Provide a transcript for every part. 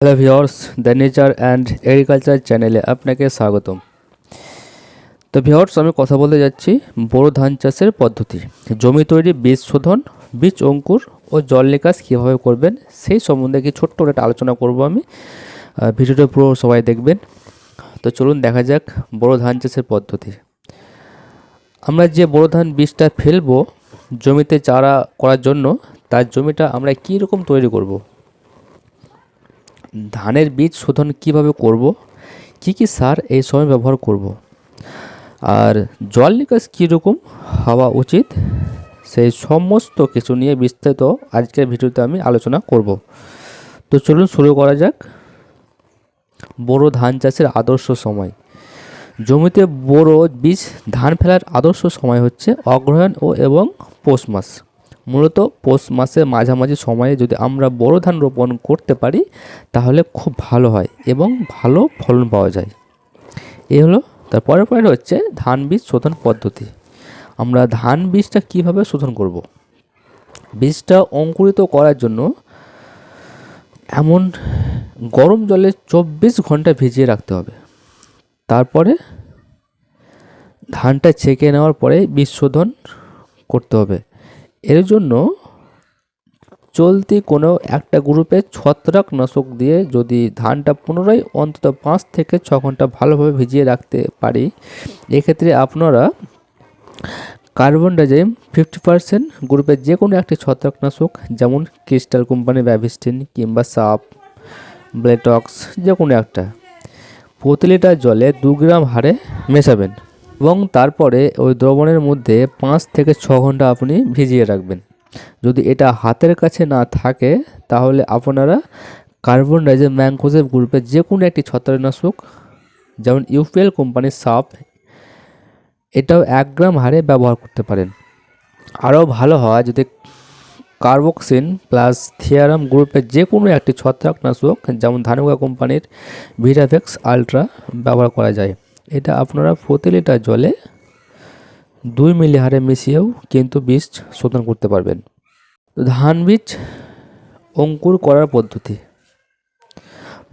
Hello viewers the nature and agriculture চ্যানেলে আপনাকে স্বাগতম। তো ভিওর্স আমি কথা বলতে যাচ্ছি বোরো ধান চাষের পদ্ধতি। জমি তৈরি, বীজ শোধন, বীজ অঙ্কুর ও জল নিকাশ কীভাবে করবেন, সেই সম্বন্ধে কি ছোট্ট একটা আলোচনা করব আমি। ভিডিওটা পুরো সবাই দেখবেন। তো চলুন দেখা যাক বোরো ধান চাষের পদ্ধতি। আমরা যে বোরো ধান বীজটা ফেলব, জমিতে চারা করার জন্য, তার জমিটা আমরা কী রকম তৈরি করব। ধানের বীজ শোধন কীভাবে করব? কি কি সার এই সময় ব্যবহার করব? আর জল নিকাশ কীরকম হওয়া উচিত? সেই সমস্ত কিছু নিয়ে বিস্তারিত আজকের ভিডিওতে আমি আলোচনা করব। তো চলুন শুরু করা যাক। বড় ধান চাষের আদর্শ সময়। জমিতে বড় বীজ ধান ফেলার আদর্শ সময় হচ্ছে অগ্রহায়ণ ও এবং পৌষ মাস। মূলত পৌষ মাসের মাঝামাঝি সময়ে যদি আমরা বড় ধান রোপণ করতে পারি, তাহলে খুব ভালো হয় এবং ভালো ফলন পাওয়া যায়। এই হলো, তার পরের পয়েন্ট হচ্ছে ধান বীজ শোধন পদ্ধতি। আমরা ধান বীজটা কীভাবে শোধন করব। বীজটা অঙ্কুরিত করার জন্য এমন গরম জলে চব্বিশ ঘণ্টা ভিজিয়ে রাখতে হবে। তারপরে ধানটা ছেঁকে নেওয়ার পরে বীজ শোধন করতে হবে। এর জন্য চলতি কোনো একটা গ্রুপে ছত্রাকনাশক দিয়ে যদি ধানটা পুনরায় অন্তত পাঁচ থেকে ছ ঘণ্টা ভালোভাবে ভিজিয়ে রাখতে পারি, এক্ষেত্রে আপনারা কার্বন ডাইজাইম ফিফটি পার্সেন্ট গ্রুপের যে কোনো একটি ছত্রাকনাশক যেমন ক্রিস্টাল কোম্পানি ব্যাভিস্টিন কিংবা সাপ ব্লেটক্স যে কোনো একটা, প্রতি লিটার জলে দু গ্রাম হারে মেশাবেন। এবং তারপরে ওই দ্রবণের মধ্যে পাঁচ থেকে ছ ঘণ্টা আপনি ভিজিয়ে রাখবেন। যদি এটা হাতের কাছে না থাকে, তাহলে আপনারা কার্বন ডাইজেম ম্যাংকোজেব গ্রুপের যে কোনো একটি ছত্রাকনাশক, যেমন ইউপিএল কোম্পানির সাপ এটাও এক গ্রাম হারে ব্যবহার করতে পারেন। আরও ভালো হয় যদি কার্বক্সিন প্লাস থিয়ারাম গ্রুপের যে কোনো একটি ছত্রাকনাশক, যেমন ধানুকা কোম্পানির ভিটাভেক্স আলট্রা ব্যবহার করা যায়। এটা আপনারা প্রতি লিটার জলে দুই মিলি হারে মিশিয়েও কিন্তু বীজ শোধন করতে পারবেন। ধান বীজ অঙ্কুর করার পদ্ধতি।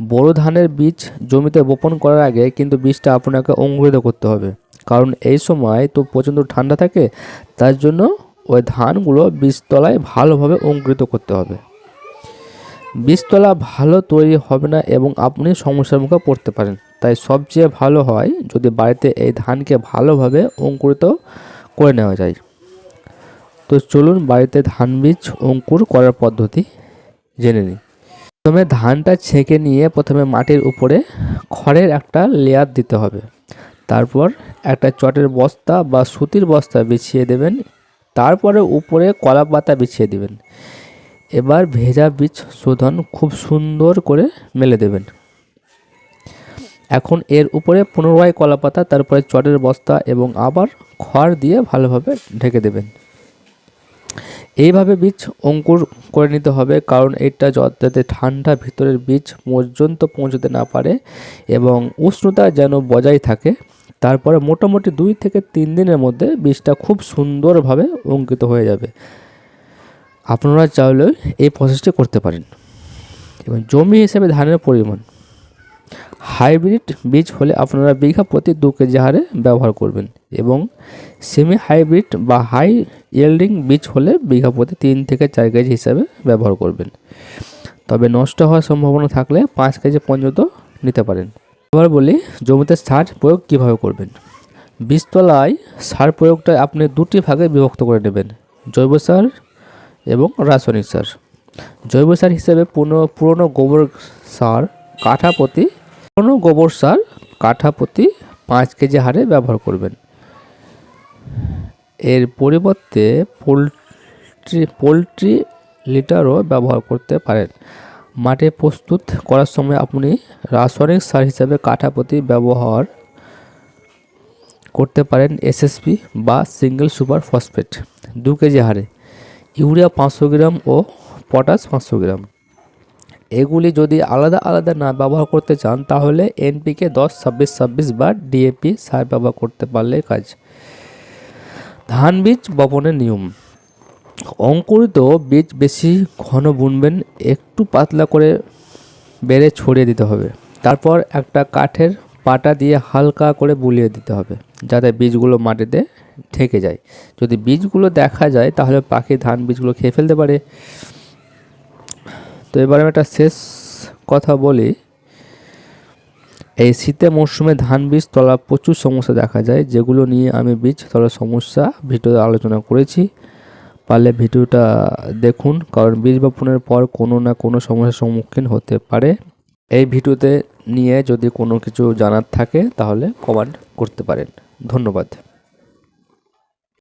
বড় ধানের বীজ জমিতে বপন করার আগে কিন্তু বীজটা আপনাকে অঙ্কুরিত করতে হবে। কারণ এই সময় তো প্রচণ্ড ঠান্ডা থাকে, তার জন্য ওই ধানগুলো বীজতলায় ভালোভাবে অঙ্কুরিত করতে হবে। বীজতলা ভালো তৈরি হবে না এবং আপনি সমস্যার মুখে পড়তে পারেন। তাই সবচেয়ে ভালো হয় যদি বাড়িতে এই ধানকে ভালোভাবে অঙ্কুরিত করে নেওয়া যায়। তো চলুন বাড়িতে ধান বীজ অঙ্কুর করার পদ্ধতি জেনে নিই। প্রথমে ধানটা ছেঁকে নিয়ে প্রথমে মাটির উপরে খড়ের একটা লেয়ার দিতে হবে। তারপর একটা চটের বস্তা বা সুতির বস্তা বিছিয়ে দেবেন। তারপরে উপরে কলা পাতা বিছিয়ে দেবেন। এবার ভেজা বীজ শোধন খুব সুন্দর করে মেলে দেবেন। এখন এর উপরে পুনরায় কলা পাতা তারপরে চটের বস্তা এবং আবার খড় দিয়ে ভালোভাবে ঢেকে দেবেন। এইভাবে বীজ অঙ্কুর করে নিতে হবে কারণ এটা যত- ঠান্ডা ভিতরের বীজ পর্যন্ত পৌঁছতে না পারে এবং উষ্ণতা যেন বজায় থাকে। তারপরে মোটামুটি দুই থেকে তিন দিনের মধ্যে বীজটা খুব সুন্দরভাবে অঙ্কিত হয়ে যাবে। আপনারা চাইলে এই প্রসেসটি করতে পারেন। এবং জমি হিসেবে ধানের পরিমাণ হাইব্রিড বীজ হলে আপনারা বিঘা প্রতি দু কেজি হারে ব্যবহার করবেন এবং সেমি হাইব্রিড বা হাই ইয়েল্ডিং বীজ হলে বিঘা প্রতি তিন থেকে চার কেজি হিসাবে ব্যবহার করবেন। তবে নষ্ট হওয়ার সম্ভাবনা থাকলে পাঁচ কেজি পর্যন্ত নিতে পারেন। এবার বলি, জমিতে সার প্রয়োগ কীভাবে করবেন? বীজতলায় সার প্রয়োগটা আপনি দুটি ভাগে বিভক্ত করে নেবেন, জৈব সার এবং রাসায়নিক সার। জৈব সার হিসেবে পুরনো পুরনো গোবর সার কাঠা প্রতি পুরনো গোবর সার কাঠা প্রতি পাঁচ কেজি হারে ব্যবহার করবেন। এর পরিবর্তে পোলট্রি পোলট্রি লিটারও ব্যবহার করতে পারেন। মাঠে প্রস্তুত করার সময় আপনি রাসায়নিক সার হিসাবে কাঠা প্রতি ব্যবহার করতে পারেন এসএসপি বা সিঙ্গেল সুপার ফসফেট দু কেজি হারে। ইউরিয়া পাঁচশো গ্রাম ও পটাশ পাঁচশো গ্রাম। এগুলি যদি আলাদা আলাদা না ব্যবহার করতে চান, তাহলে এনপিকে দশ, ছাব্বিশ ছাব্বিশ বা ডিএপি সার ব্যবহার করতে পারলে কাজ। ধান বীজ বপনের নিয়ম। অঙ্কুরিত বীজ বেশি ঘন বুনবেন, একটু পাতলা করে বেড়ে ছড়িয়ে দিতে হবে। তারপর একটা কাঠের পাটা দিয়ে হালকা করে বুলিয়ে দিতে হবে, যাতে বীজগুলো মাটিতে ঠেকে যায়। যদি বীজগুলো দেখা যায়, তাহলে পাখি ধান বীজগুলো খেয়ে ফেলতে পারে। তো এবার আমি একটা শেষ কথা বলি। এই শীতের মরশুমে ধান বীজ, তলা প্রচুর সমস্যা দেখা যায়। যেগুলো নিয়ে আমি বীজ তলার সমস্যা ভিডিওতে আলোচনা করেছি। পারলে ভিডিওটা দেখুন, কারণ বীজ বপনের পর কোনো না কোনো সমস্যার সম্মুখীন হতে পারে। এই ভিডিওতে নিয়ে যদি কোনো কিছু জানার থাকে, তাহলে কমেন্ট করতে পারেন। ধন্যবাদ।